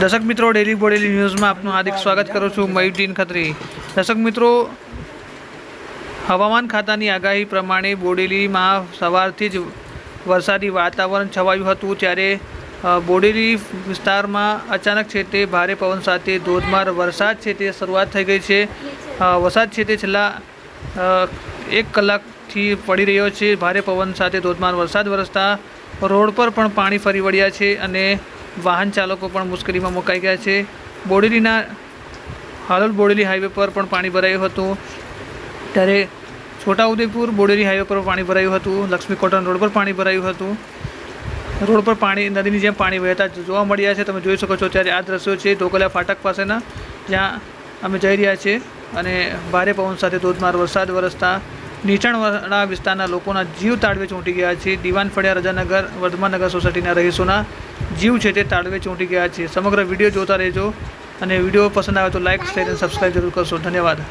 દર્શક મિત્રો ડેલી બોડેલી ન્યૂઝમાં આપનું હાર્દિક સ્વાગત કરું છું. મયુદ્દીન ખત્રી. દર્શક મિત્રો, હવામાન ખાતાની આગાહી પ્રમાણે બોડેલીમાં સવારથી જ વરસાદી વાતાવરણ છવાયું હતું ત્યારે બોડેલી વિસ્તારમાં અચાનક છે તે ભારે પવન સાથે ધોધમાર વરસાદ છે તે શરૂઆત થઈ ગઈ છે. વરસાદ છે તે છેલ્લા એક કલાકથી પડી રહ્યો છે. ભારે પવન સાથે ધોધમાર વરસાદ વરસતા રોડ પર પણ પાણી ફરી વળ્યા છે અને વાહન ચાલકો પણ મુશ્કેલીમાં મુકાઈ ગયા છે. બોડેલીના હાલોલ બોડેલી હાઈવે પર પણ પાણી ભરાયું હતું. ત્યારે છોટાઉદેપુર બોડેલી હાઈવે પર પાણી ભરાયું હતું. લક્ષ્મી કોટન રોડ પર પાણી ભરાયું હતું. રોડ પર પાણી, નદીની જેમ પાણી વહેતા જોવા મળ્યા છે. તમે જોઈ શકો છો ત્યારે આ દ્રશ્યો છે. ઢોકલિયા ફાટક પાસેના. જ્યાં અમે જઈ રહ્યા છીએ અને ભારે પવન સાથે ધોધમાર વરસાદ વરસતા નીચાણવાળા વિસ્તારના લોકોના જીવ તાળવે ચોંટી ગયા છે. દિવાન ફળિયા રજાનગર વર્ધમાનગર સોસાયટીના રહીશોના જીવ છે તે તાળવે ચોંટી ગયા છે. સમગ્ર વીડિયો જોતા રહેજો અને વીડિયો પસંદ આવે તો લાઇક શેર અને સબસ્ક્રાઈબ જરૂર કરશો. ધન્યવાદ.